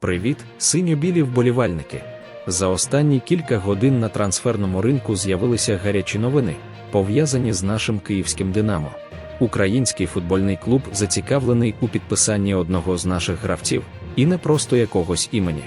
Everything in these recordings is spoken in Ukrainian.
Привіт, синьо-білі вболівальники! За останні кілька годин на трансферному ринку з'явилися гарячі новини, пов'язані з нашим київським Динамо. Український футбольний клуб зацікавлений у підписанні одного з наших гравців, і не просто якогось імені.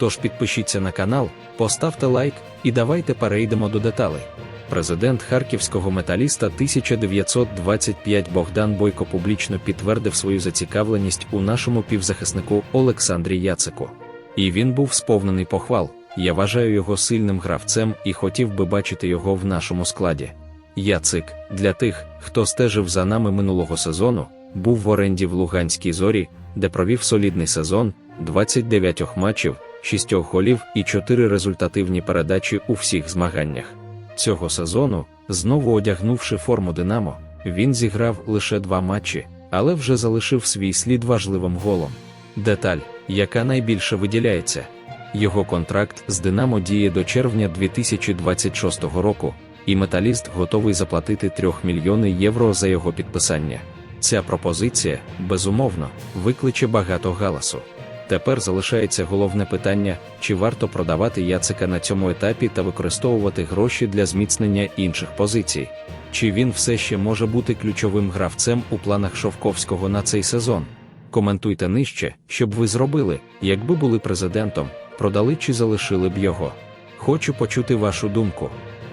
Тож підпишіться на канал, поставте лайк і давайте перейдемо до деталей. Президент харківського металіста 1925 Богдан Бойко публічно підтвердив свою зацікавленість у нашому півзахиснику Олександрі Яцику. І він був сповнений похвал. Я вважаю його сильним гравцем і хотів би бачити його в нашому складі. Яцик, для тих, хто стежив за нами минулого сезону, був в оренді в Луганській зорі, де провів солідний сезон, 29 матчів, 6 голів і 4 результативні передачі у всіх змаганнях. Цього сезону, знову одягнувши форму Динамо, він зіграв лише два матчі, але вже залишив свій слід важливим голом. Деталь, яка найбільше виділяється. Його контракт з Динамо діє до червня 2026 року, і металіст готовий заплатити 3 мільйони євро за його підписання. Ця пропозиція, безумовно, викличе багато галасу. Тепер залишається головне питання, чи варто продавати Яцика на цьому етапі та використовувати гроші для зміцнення інших позицій. Чи він все ще може бути ключовим гравцем у планах Шовковського на цей сезон? Коментуйте нижче, щоб ви зробили, якби були президентом, продали чи залишили б його. Хочу почути вашу думку.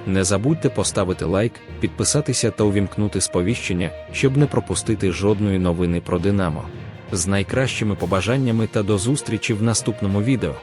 Не забудьте поставити лайк, підписатися та увімкнути сповіщення, щоб не пропустити жодної новини про Динамо. З найкращими побажаннями та до зустрічі в наступному відео.